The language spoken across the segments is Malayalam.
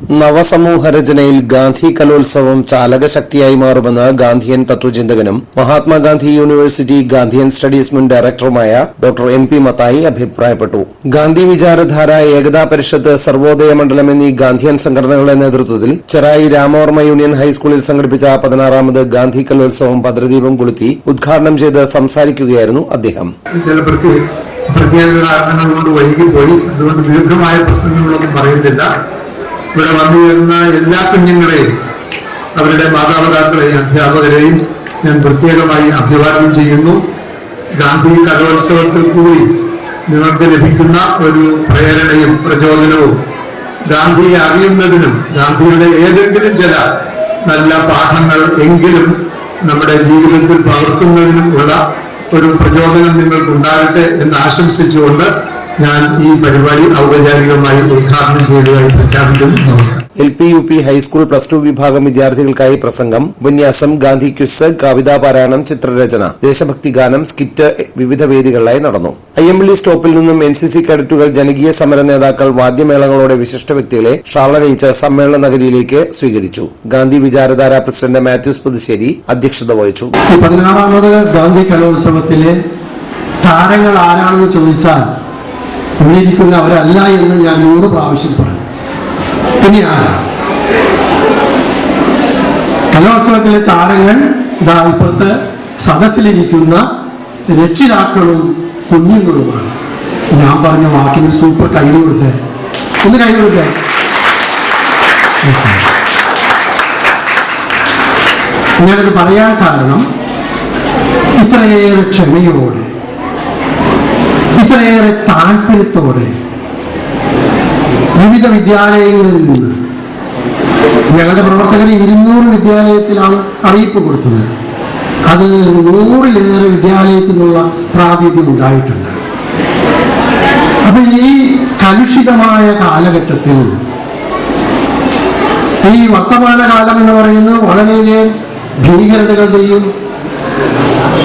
നവസമൂഹ രചനയിൽ ഗാന്ധി കലോത്സവം ചാലകശക്തിയായി മാറുമെന്ന് ഗാന്ധിയൻ തത്വചിന്തകനും മഹാത്മാഗാന്ധി യൂണിവേഴ്സിറ്റി ഗാന്ധിയൻ സ്റ്റഡീസ് മുൻ ഡയറക്ടറുമായ ഡോക്ടർ എം പി മത്തായി അഭിപ്രായപ്പെട്ടു. ഗാന്ധി വിചാരധാര ഏകതാ പരിഷത്ത് സർവോദയ മണ്ഡലം എന്നീ ഗാന്ധിയൻ സംഘടനകളുടെ നേതൃത്വത്തിൽ ചെറായി രാമവർമ്മ യൂണിയൻ ഹൈസ്കൂളിൽ സംഘടിപ്പിച്ച പതിനാറാമത് ഗാന്ധി കലോത്സവം ഭദ്രദീപം കൊളുത്തി ഉദ്ഘാടനം ചെയ്ത് സംസാരിക്കുകയായിരുന്നു അദ്ദേഹം. പ്രത്യേക കാരണങ്ങൾ കൊണ്ട് വൈകിപ്പോയി അതുകൊണ്ട് ദീർഘമായ പ്രശ്നങ്ങളൊന്നും പറയുന്നില്ല. ഇവിടെ വന്നു വരുന്ന എല്ലാ കുഞ്ഞുങ്ങളെയും അവരുടെ മാതാപിതാക്കളെയും അധ്യാപകരെയും ഞാൻ പ്രത്യേകമായി അഭിവാദ്യം ചെയ്യുന്നു. ഗാന്ധി കലോത്സവത്തിൽ കൂടി നിങ്ങൾക്ക് ലഭിക്കുന്ന ഒരു പ്രേരണയും പ്രചോദനവും ഗാന്ധിയെ അറിയുന്നതിനും ഗാന്ധിയുടെ ഏതെങ്കിലും ചില നല്ല പാഠങ്ങൾ എങ്കിലും നമ്മുടെ ജീവിതത്തിൽ പകർത്തുന്നതിനും ഉള്ള ഒരു പ്രചോദനം നിങ്ങൾക്ക് ഉണ്ടാകട്ടെ എന്ന് ആശംസിച്ചുകൊണ്ട് ഞാൻ ഈ പരിപാടി ഔപചാരികമായി ഉദ്ഘാടനം ചെയ്തതായി പ്രഖ്യാപിക്കുന്നു. നമസ്കാരം. L P U P high school plus two വിഭാഗം വിദ്യാർത്ഥികൾക്കായി പ്രസംഗം. ഉപന്യാസം ഗാന്ധി ക്വിസ് കവിതാ പാരായണം ചിത്രരചന ദേശഭക്തി ഗാനം സ്കിറ്റ് വിവിധ വേദികളിലായി നടന്നു. അയ്യമ്പള്ളി സ്റ്റോപ്പിൽ നിന്നും എൻ സി സി കേഡറ്റുകൾ ജനകീയ സമര നേതാക്കൾ വാദ്യമേളങ്ങളോടെ വിശിഷ്ട വ്യക്തികളെ ഷാളണിയിച്ച് സമ്മേളന നഗരിയിലേക്ക് സ്വീകരിച്ചു. ഗാന്ധി വിചാരധാര പ്രസിഡന്റ് മാത്യൂസ് പുതുശ്ശേരി അധ്യക്ഷത വഹിച്ചു. പതിനാറാമത് ഗാന്ധി കലോത്സവത്തിലെ താരങ്ങൾ ആരാണെന്ന് ചോദിച്ചാൽ ഇരിക്കുന്ന അവരല്ല എന്ന് ഞാൻ നൂറ് പ്രാവശ്യം പറഞ്ഞു. പിന്നെയാ കലോത്സവത്തിലെ താരങ്ങൾ ഇതാ ഇപ്പോഴത്തെ സദസ്സിലിരിക്കുന്ന രക്ഷിതാക്കളും കുഞ്ഞുങ്ങളുമാണ്. ഞാൻ പറഞ്ഞ വാക്കിന് സൂപ്പർ കൈ കൊടുത്തേ ഒന്ന് കൈ കൊടുത്തേ ഞാനത് പറയാൻ കാരണം ഇത്രയേറെ ക്ഷമയോടെ ഇത്രയേറെ താല്പര്യത്തോടെ വിവിധ വിദ്യാലയങ്ങളിൽ നിന്ന് ഞങ്ങളുടെ പ്രവർത്തകർ ഇരുന്നൂറ് വിദ്യാലയത്തിലാണ് അറിയിപ്പ് കൊടുത്തത്. അത് നൂറിലേറെ വിദ്യാലയത്തിൽ നിന്നുള്ള പ്രാതിനിധ്യം ഉണ്ടായിട്ടുണ്ട്. അപ്പൊ ഈ കലുഷിതമായ കാലഘട്ടത്തിൽ ഈ വർത്തമാനകാലം എന്ന് പറയുന്നത് വളരെയധികം ഭീകരതകളുടെയും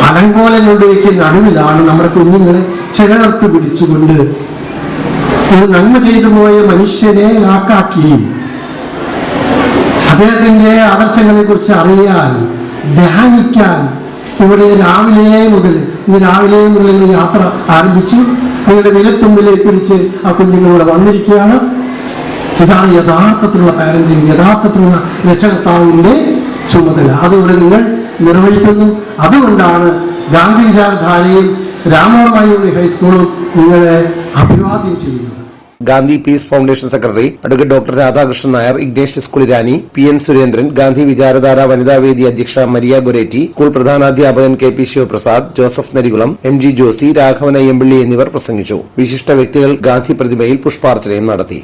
അലങ്കോലങ്ങളുടെയൊക്കെ നടുവിലാണ് നമ്മുടെ കുഞ്ഞുങ്ങളെ ചിലർത്ത് പിടിച്ചുകൊണ്ട് ഒരു നന്മ ചെയ്തു പോയ മനുഷ്യനെ ആക്കാക്കി. അദ്ദേഹത്തിന്റെ ആദർശങ്ങളെ കുറിച്ച് അറിയാൻ ധ്യാനിക്കാൻ ഇവിടെ രാവിലെ മുതൽ ഇന്ന് രാവിലെ മുതൽ യാത്ര ആരംഭിച്ചു. നിങ്ങളുടെ വിലത്തുമ്പിലെ പിടിച്ച് ആ കുഞ്ഞുങ്ങളിവിടെ വന്നിരിക്കുകയാണ്. ഇതാണ് യഥാർത്ഥത്തിലുള്ള പാരന്റിങ് യഥാർത്ഥത്തിലുള്ള രക്ഷകർത്താവിന്റെ ചുമതല. അതിവിടെ നിങ്ങൾ നിർവഹിക്കുന്നു. അതുകൊണ്ടാണ് ഗാന്ധി വിചാരധാരയും രാമവർമ്മ ഹൈസ്കൂളും നിങ്ങളെ അഭിവാദ്യം ചെയ്യുന്നത്. Gandhi peace foundation secretary advocate doctor Radhakrishnan Nair Ignatius Kulirani P N Surendran Gandhi വിചാരധാര വനിതാവേദി അധ്യക്ഷ Maria Goretti school പ്രധാനാധ്യാപകൻ K P Sivaprasad Joseph Narikulam M G Josy Raghavan Ayyampally എന്നിവർ പ്രസംഗിച്ചു. വിശിഷ്ട വ്യക്തികൾ ഗാന്ധി പ്രതിമയിൽ പുഷ്പാർച്ചനയും നടത്തി.